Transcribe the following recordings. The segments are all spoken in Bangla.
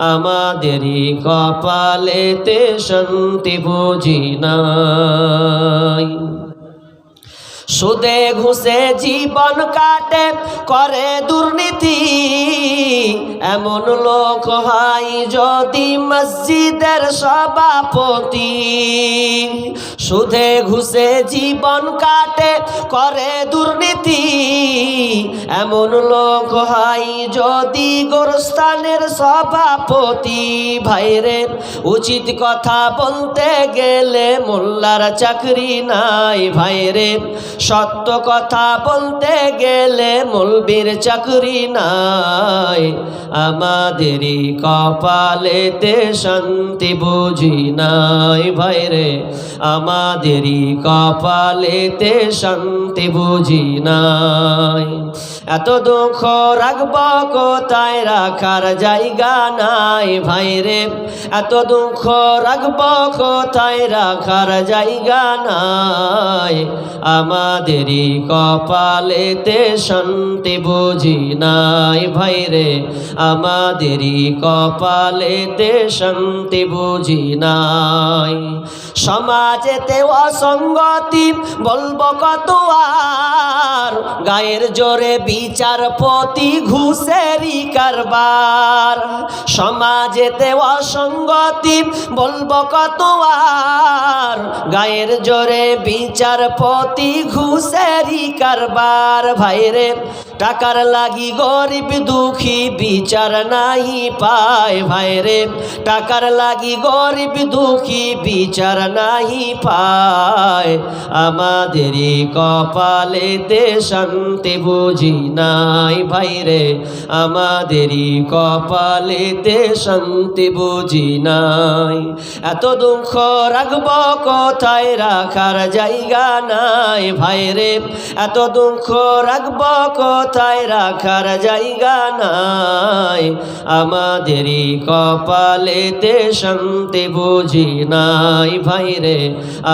আমাদেরই কপালেতে শান্তি বুঝি নাই। সুদে ঘুষে জীবন কাটে, করে দুর্নীতি। এমন লোক হয় যদি মসজিদের সভাপতি। সুদে ঘুষে জীবন কাটে, করে দুর্নীতি। এমন লোক হয় যদি গোরস্থানের সভাপতি। ভাইরে উচিত কথা বলতে গেলে মোল্লার চাকরি নাই। ভাইরে সত্য কথা বলতে গেলে মলবির চাকরি নাই। আমাদেরই কপালেতে শান্তি বুঝি নাই। ভাইরে আমাদেরই কপালেতে শান্তি বুঝি নাই। এত দুঃখ রাখব কোথায়? রাখার জায়গা নাই ভাইরে এত দুঃখ রাখব কোথায়? রাখার জায়গা নাই। আমাদেরই কপালেতে শান্তি বুঝি নাই ভাইরে আমাদেরই কপালেতে শান্তি বুঝি নাই। সমাজেতে অসঙ্গতি বলব কত আর? গায়ের জোরে বিচারপতি ঘুষেরই কারবার। সমাজেতে অসঙ্গতি বলব কত আর? গায়ের জোরে বিচারপতি ঘুষেরই কারবার ভাইরে। টাকার লাগি গরিব দুঃখী বিচার নাহি পায় ভাইরে টাকার লাগি গরিব দুঃখী বিচার নাহি পায়। আমাদেরই কপালেতে শান্তি বুঝি নাই ভাইরে আমাদেরই কপালেতে শান্তি বুঝি নাই। এত দুঃখ রাখব কোথায়? রাখার জায়গা নাই ভাইরে এত দুঃখ রাখব কোথায় রাখার জায়গা নাই। আমাদেরই কপালেতে শান্তি বুঝি নাই। ভাইরে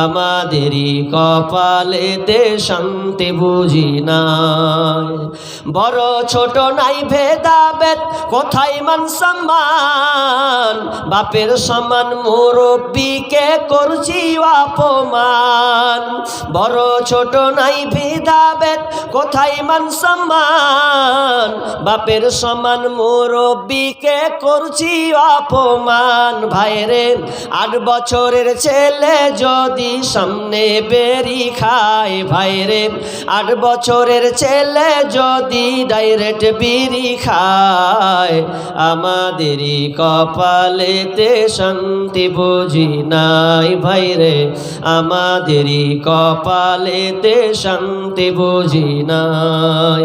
আমাদেরই কপালেতে শান্তি বুঝি নাই। বড় ছোট নাই ভেদাভেদ, কোথায় মান সম্মান? বাপের সমান মুরব্বীকে করছি অপমান। বড় ছোট নাই ভেদাভেদ, কোথায় মান সম্মান? বাপের সমান মুরব্বীকে করছি অপমান। ভাইরে, আট বছরের ছেলে যদি সামনে বেরি খায়, ভাইরে, আট বছরের ছেলে যদি ডাইরেক্ট বিড়ি খায়। আমাদেরই কপালেতে শান্তি বুঝি নাই, ভাইরে, আমাদেরই কপালেতে শান্তি বুঝি নাই।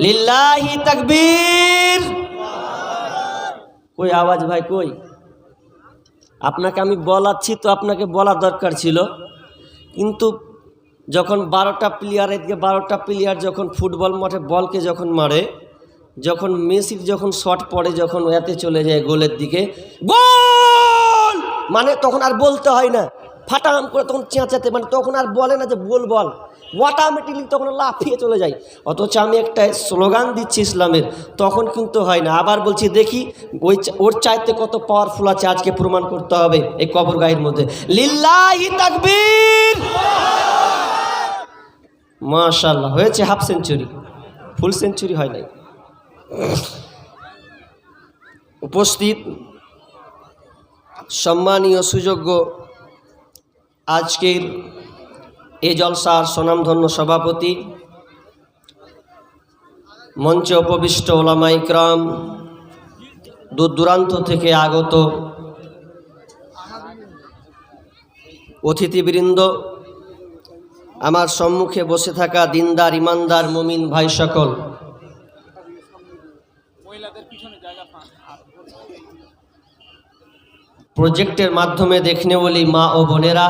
লিল্লাহি তাকবীর। কই আওয়াজ ভাই, কই? আপনাকে আমি বলাচ্ছি তো আপনাকে বলা দরকার ছিল। কিন্তু যখন বারোটা প্লেয়ার এদিকে বারোটা প্লেয়ার যখন ফুটবল মাঠে বলকে যখন মারে, যখন মেসির যখন শট পড়ে, যখন এতে চলে যায় গোলের দিকে, গোল! মানে তখন আর বলতে হয় না। ফাটাম করে তখন চেঁচাতে মানে তখন আর বলে না যে বল বল। অটোমেটিকলি তখন লাফিয়ে চলে যায়। অথচ আমি একটা স্লোগান দিচ্ছি ইসলামের, তখন কিন্তু হয় না। আবার বলছি, দেখি, ওই ওর চাইতে কত পাওয়ারফুল আছে আজকে প্রমাণ করতে হবে এই কবর গায়ের মধ্যে। লিল্লাহি তাকবীর! মাশাল্লাহ হয়েছে হাফ সেঞ্চুরি ফুল সেঞ্চুরি হয় নাই। উপস্থিত, সম্মানীয়, সুযোগ্য আজকের এ জলসার স্বনামধন্য সভাপতি, মঞ্চে উপবিষ্ট ওলামা ইকরাম দূর দূরান্ত থেকে আগত অতিথিবৃন্দ, আমার সম্মুখে বসে থাকা দিনদার, ইমানদার, মুমিন ভাই সকল। প্রজেক্টের মাধ্যমে দেখনে বলি মা ও বোনেরা